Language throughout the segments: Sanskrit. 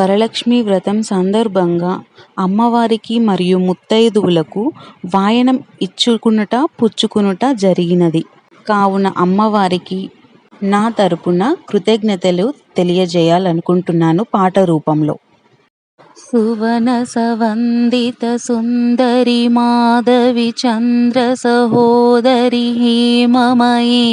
వరలక్ష్మి వ్రతం సందర్భంగా అమ్మవారికి మరియు ముత్తైదువులకు వాయనం ఇచ్చుకునుట పుచ్చుకునుట జరిగినది. కావున అమ్మవారికి నా తరపున కృతజ్ఞతలు తెలియజేయాలనుకుంటున్నాను పాట రూపంలో. సువన సవందిత సుందరి మాధవి చంద్ర సహోదరి హేమమయే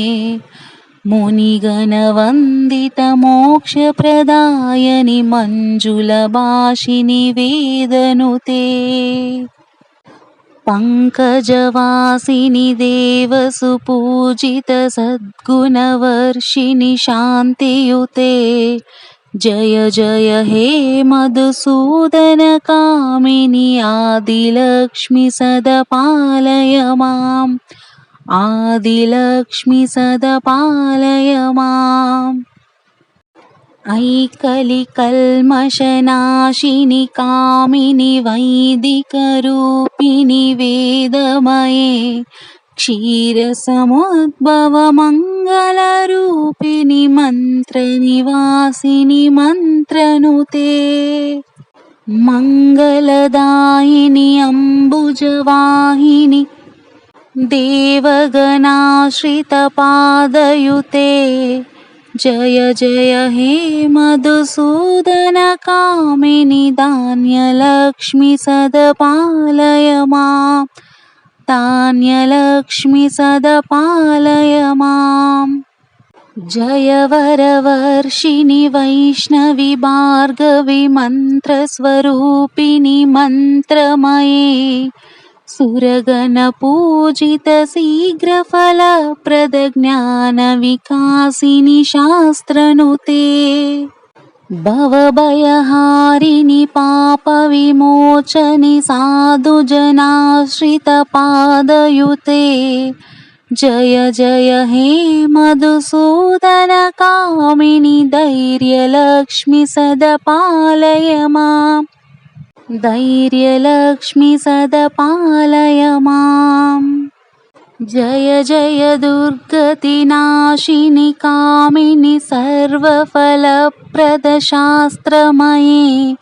మునిగణ వందితమో मोक्षप्रदायनि मञ्जुलभाषिनि वेदनुते पङ्कजवासिनि देवसुपूजितसद्गुणवर्षिणि शान्तियुते जय जय हे मधुसूदनकामिनि आदिलक्ष्मि सदपालय माम् आदिलक्ष्मि सदपालय माम् ऐकलिकल्मषनाशिनि कामिनि वैदिकरूपिणि वेदमये क्षीरसमुद्भवमङ्गलरूपिणि मन्त्रनिवासिनि मन्त्रनुते मङ्गलदायिनि अम्बुजवाहिनि देवगणाश्रितपादयुते जय जय हे मधुसूदनकामिनि धान्यलक्ष्मि सदपालय मां। धान्यलक्ष्मि सदपालय माम् जय वरवर्षिणि वैष्णवि भार्गवि मन्त्रस्वरूपिणि मन्त्रमये सुरगणपूजितशीघ्रफलप्रदज्ञानविकासिनि शास्त्रनुते भवभयहारिणि पापविमोचनि साधुजनाश्रितपादयुते। जय जय हे मधुसूदनकामिनि धैर्यलक्ष्मि सदपालय माम् धैर्यलक्ष्मि सदपालय माम् जय जय दुर्गतिनाशिनि कामिनि सर्वफलप्रदशास्त्रमये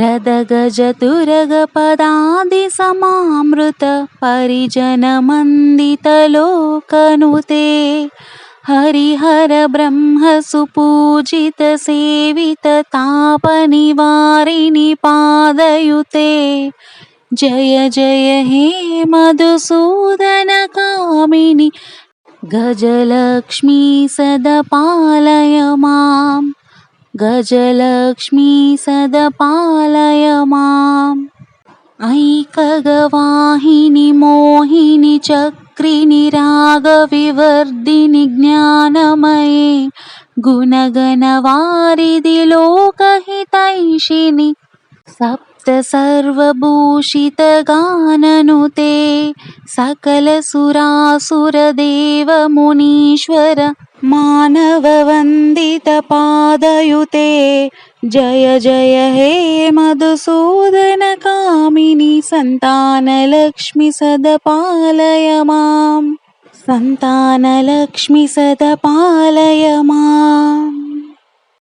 रदगजतुरगपदादिसमामृतपरिजनमन्दितलोकनुते हरिहरब्रह्मसुपूजितसेविततापनिवारिणि पादयुते जय जय हे मधुसूदनकामिनि। गजलक्ष्मी सदपालय माम्। गजलक्ष्मी सदपालय माम्। ऐकगवाहिनि मोहिनि चक्रिणि रागविवर्धिनि ज्ञानमये गुणगणवारिधि लोकहितैषिणि सप्त सर्वभूषितगाननुते सकलसुरासुरदेवमुनीश्वर मानववन्दितपादयुते। जय जय हे मधुसूदनकामिनि सन्तानलक्ष्मि सदपालय माम्। सन्तानलक्ष्मि सदपालय माम्